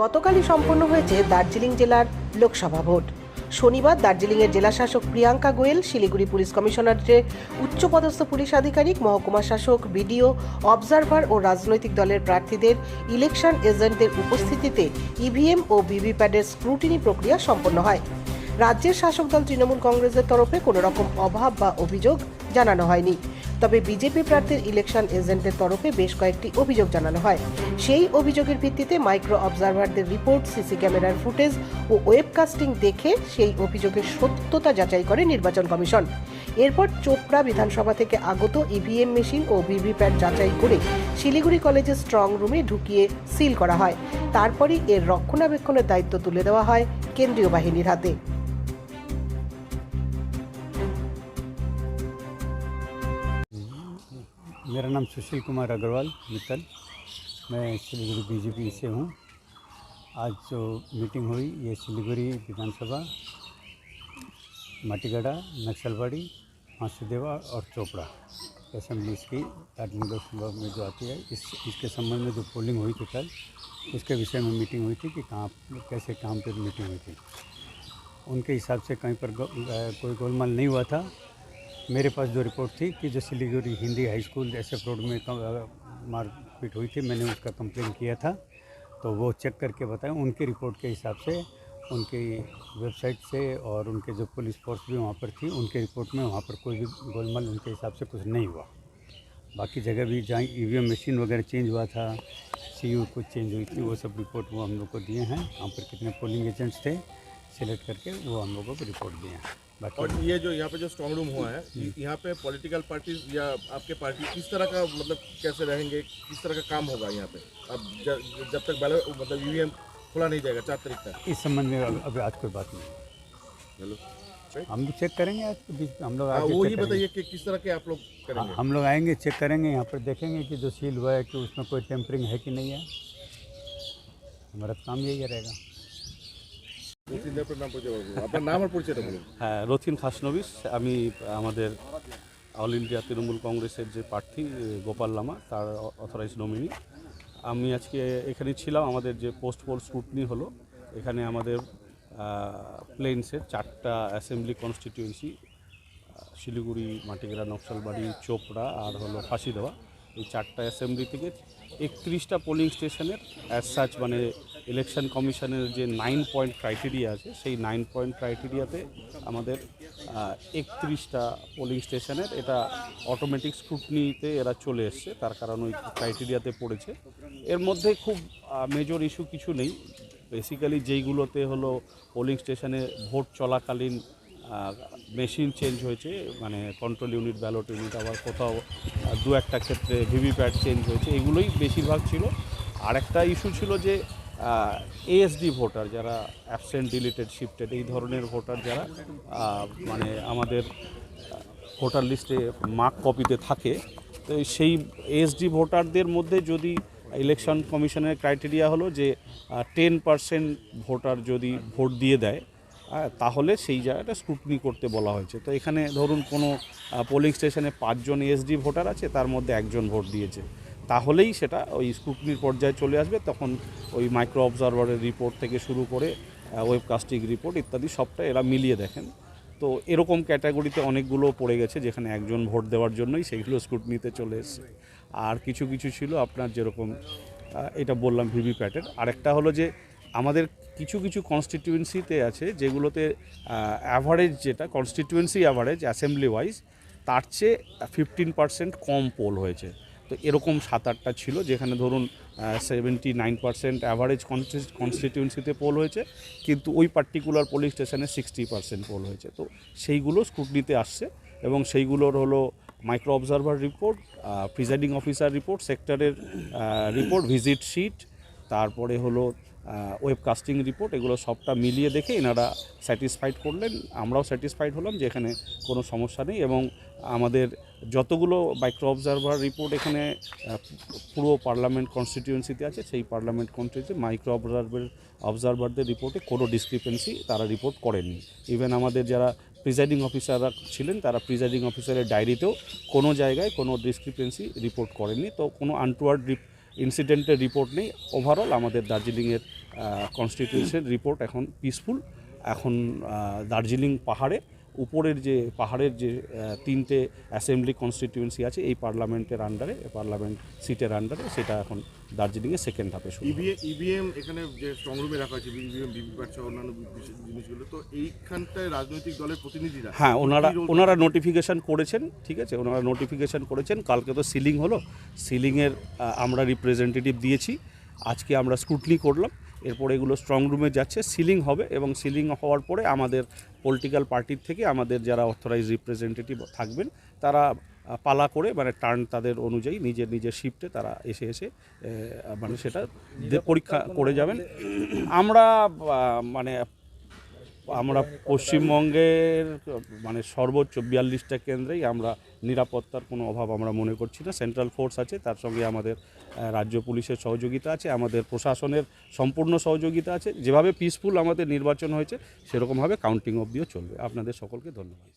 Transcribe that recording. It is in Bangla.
গতকালই সম্পন্ন হয়েছে দার্জিলিং জেলার লোকসভা ভোট। শনিবার দার্জিলিংয়ের জেলাশাসক প্রিয়াঙ্কা গোয়েল, শিলিগুড়ি পুলিশ কমিশনারেটের উচ্চপদস্থ পুলিশ আধিকারিক, মহকুমা শাসক, বিডিও, অবজারভার ও রাজনৈতিক দলের প্রার্থীদের ইলেকশন এজেন্টদের উপস্থিতিতে ইভিএম ও ভিভিপ্যাটের স্ক্রুটিনি প্রক্রিয়া সম্পন্ন হয়। রাজ্যের শাসক দল তৃণমূল কংগ্রেসের তরফে কোনো রকম অভাব বা অভিযোগ জানানো হয়নি। তবে বিজেপি প্রার্থীর ইলেকশন এজেন্টের তরফে বেশ কয়েকটি অভিযোগ জানানো হয়। সেই অভিযোগের ভিত্তিতে মাইক্রো অবজারভারদের রিপোর্ট সিসি ক্যামেরার ফুটেজ ও ওয়েবকাস্টিং দেখে সেই অভিযোগের সত্যতা যাচাই করে নির্বাচন কমিশন। এরপর চোপড়া বিধানসভা থেকে আগত ইভিএম মেশিন ও ভিভিপ্যাট যাচাই করে শিলিগুড়ি কলেজের স্ট্রং রুমে ঢুকিয়ে সিল করা হয়। তারপরই এর রক্ষণাবেক্ষণের দায়িত্ব তুলে দেওয়া হয় কেন্দ্রীয় বাহিনীর হাতে। मेरा नाम सुशील कुमार अग्रवाल, मित्तल। मैं सिलीगुड़ी बीजेपी से हूँ। आज जो मीटिंग हुई, ये सिलीगुड़ी विधानसभा, माटीगढ़ा, नक्सलवाड़ी हांसीदेवा और चोपड़ा असेंबलीज की दार्जिलिंग में जो आती है, इस, इसके संबंध में जो पोलिंग हुई थी कल, उसके विषय में मीटिंग हुई थी कि कहाँ, कैसे काम पर मीटिंग हुई थी। उनके हिसाब से कहीं पर गो- कोई गोलमाल नहीं हुआ था। मेरे पास जो रिपोर्ट थी कि जो Siliguri Hindi high school S F road में मारपीट हुई थी, मैंने उसका कंप्लेन किया था। तो वो चेक करके बताएँ उनकी रिपोर्ट के हिसाब से, उनकी वेबसाइट से और उनके जो पुलिस फोर्स भी वहाँ पर थी, उनके रिपोर्ट में वहाँ पर कोई भी गोलमाल उनके हिसाब से कुछ नहीं हुआ। बाकी जगह भी जहाँ ई मशीन वगैरह चेंज हुआ था सी कुछ चेंज हुई थी, वो सब रिपोर्ट वो हम लोग को दिए हैं। वहाँ पर कितने पोलिंग एजेंट्स थे सिलेक्ट करके वो हम लोगों को रिपोर्ट दिए हैं। और ये जो यहाँ पे जो स्ट्रॉन्ग रूम हुआ है यहाँ पे पॉलिटिकल पार्टीज़ या आपके पार्टी किस तरह का मतलब कैसे रहेंगे किस तरह का काम होगा यहाँ पे? अब जब तक बैलेट मतलब एम खुला नहीं जाएगा चार तारीख तक। इस संबंध में अभी आज कोई बात नहीं। चलो हम भी चेक करेंगे आज हम लोग हाँ, वो ही बताइए कि किस तरह के आप लोग करेंगे। हाँ, हम लोग आएँगे चेक करेंगे यहाँ पर देखेंगे कि जो सील हुआ है कि उसमें कोई टेम्परिंग है कि नहीं है। हमारा काम यही रहेगा। হ্যাঁ রথিন খাসনবিস আমি আমাদের অল ইন্ডিয়া তৃণমূল কংগ্রেসের যে প্রার্থী গোপাল লামা, তার অথরাইজ নমিনি আমি আজকে এখানে ছিলাম, আমাদের যে পোস্ট পোল স্ক্রুটনি হলো, এখানে আমাদের প্লেন্সের চারটা অ্যাসেম্বলি কনস্টিটিউয়েন্সি শিলিগুড়ি, মাটিগ্রা, নকশালবাড়ি, চোপড়া, আর হলো ফাঁসি দেওয়া এই চারটা অ্যাসেম্বলি থেকে একত্রিশটা পোলিং স্টেশনের অ্যাজ সাচ মানে ইলেকশন কমিশনের যে নাইন পয়েন্ট ক্রাইটেরিয়া আছে, সেই নাইন পয়েন্ট ক্রাইটেরিয়াতে আমাদের একত্রিশটা পোলিং স্টেশনের এটা অটোমেটিক স্ক্রুটনিতে এরা চলে এসছে, তার কারণ ওই ক্রাইটেরিয়াতে পড়েছে। এর মধ্যে খুব মেজর ইস্যু কিছু নেই। বেসিক্যালি যেইগুলোতে হলো পোলিং স্টেশনে ভোট চলাকালীন মেশিন চেঞ্জ হয়েছে মানে কন্ট্রোল ইউনিট ব্যালট ইউনিট আবার কোথাও দু একটা ক্ষেত্রে ভিভিপ্যাট চেঞ্জ হয়েছে, এগুলোই বেশিরভাগ ছিল। আর একটা ইস্যু ছিল যে এএসডি ভোটার যারা অ্যাবসেন্ট ডিলিটেড শিফটেড এই ধরনের ভোটার যারা মানে আমাদের ভোটার লিস্টে মার্ক কপিতে থাকে, তো সেই এসডি ভোটারদের মধ্যে যদি ইলেকশন কমিশনের ক্রাইটেরিয়া হলো যে টেন পার্সেন্ট ভোটার যদি ভোট দিয়ে দেয় তাহলে সেই জায়গাটা স্ক্রুটনি করতে বলা হয়েছে। তো এখানে ধরুন কোনো পোলিং স্টেশনে পাঁচজন এসডি ভোটার আছে, তার মধ্যে একজন ভোট দিয়েছে। তাহলেই সেটা ওই স্ক্রুটনির পর্যায়ে চলে আসবে, তখন ওই মাইক্রো অবজারভারের রিপোর্ট থেকে শুরু করে ওয়েবকাস্টিং রিপোর্ট ইত্যাদি সবটা এরা মিলিয়ে দেখেন। তো এরকম ক্যাটাগরিতে অনেকগুলো পড়ে গেছে, যেখানে একজন ভোট দেওয়ার জন্যই সেইগুলো স্ক্রুটনিতে চলে এসছে। আর কিছু কিছু ছিল আপনার যেরকম এটা বললাম ভিভিপ্যাটের আরেকটা হলো যে, আমাদের কিছু কিছু কনস্টিটিউয়েন্সিতে আছে যেগুলোতে অ্যাভারেজ যেটা কনস্টিটিউয়েন্সি অ্যাভারেজ অ্যাসেম্বলি ওয়াইজ তার চেয়ে ফিফটিন পার্সেন্ট কম পোল হয়েছে। তো এরকম সাত আটটা ছিল যেখানে ধরুন সেভেন্টি নাইন পার্সেন্ট অ্যাভারেজ কনস্টিটিউয়েন্সিতে পোল হয়েছে, কিন্তু ওই পার্টিকুলার পোলিং স্টেশনে সিক্সটি পার্সেন্ট পোল হয়েছে। তো সেইগুলো স্ক্রুটনিতে আসছে এবং সেইগুলোর হলো micro observer report presiding officer report সেক্টরের রিপোর্ট ভিজিট শিট তারপরে হলো ওয়েবকাস্টিং রিপোর্ট এগুলো সবটা মিলিয়ে দেখে এনারা স্যাটিসফাইড করলেন। আমরাও স্যাটিসফাইড হলাম যে এখানে কোনো সমস্যা নেই এবং আমাদের যতগুলো মাইক্রো অবজারভার রিপোর্ট এখানে পুরো পার্লামেন্ট কনস্টিটিউয়েন্সিতে আছে, সেই পার্লামেন্ট কনস্টিটিউন্সি মাইক্রো অবজারভার অবজারভারদের রিপোর্টে কোনো ডিসক্রিপেন্সি তারা রিপোর্ট করেননি। ইভেন আমাদের যারা প্রিজাইডিং অফিসাররা ছিলেন, তারা প্রিজাইডিং অফিসারের ডায়েরিতেও কোনো জায়গায় কোনো ডিসক্রিপেন্সি রিপোর্ট করেননি। তো কোনো আনটুয়ার্ড ইনসিডেন্টের রিপোর্ট নেই। ওভারঅল আমাদের দার্জিলিংয়ের কনস্টিটিউশন রিপোর্ট এখন পিসফুল এখন দার্জিলিং পাহাড়ে উপরের যে পাহাড়ের যে তিনটে অ্যাসেম্বলি কনস্টিটিউয়েন্সি আছে এই পার্লামেন্টের আন্ডারে পার্লামেন্ট সিটের আন্ডারে সেটা এখন দার্জিলিংয়ে সেকেন্ড ধাপে শুরু ইভিএম এখানে যে স্ট্রং রুমে রাখা আছে ইভিএম ভিভিপ্যাট সহ অন্যান্য জিনিসগুলো তো এইখানটায় রাজনৈতিক দলের প্রতিনিধিরা হ্যাঁ ওনারা ওনারা নোটিফিকেশান করেছেন? ঠিক আছে? ওনারা নোটিফিকেশান করেছেন কালকে তো সিলিং হলো। সিলিংয়ের আমরা রিপ্রেজেন্টেটিভ দিয়েছি। আজকে আমরা স্ক্রুটনি করলাম। এরপর এগুলো স্ট্রং রুমে যাচ্ছে। সিলিং হবে এবং সিলিং হওয়ার পরে আমাদের পলিটিক্যাল পার্টির থেকে আমাদের যারা অথরাইজ রিপ্রেজেন্টেটিভ থাকবেন তারা পালা করে মানে টার্ন তাদের অনুযায়ী নিজের নিজের শিফটে তারা এসে এসে মানে সেটা পরীক্ষা করে যাবেন। আমরা মানে আমরা পশ্চিমবঙ্গের মানে সর্বোচ্চ বিয়াল্লিশটা কেন্দ্রেই আমরা নিরাপত্তার কোনো অভাব আমরা মনে করছি না। সেন্ট্রাল ফোর্স আছে, তার সঙ্গে আমাদের রাজ্য পুলিশের সহযোগিতা আছে, আমাদের প্রশাসনের সম্পূর্ণ সহযোগিতা আছে। যেভাবে পিসফুল আমাদের নির্বাচন হয়েছে, সেরকমভাবে কাউন্টিং অবধিও চলবে। আপনাদের সকলকে ধন্যবাদ।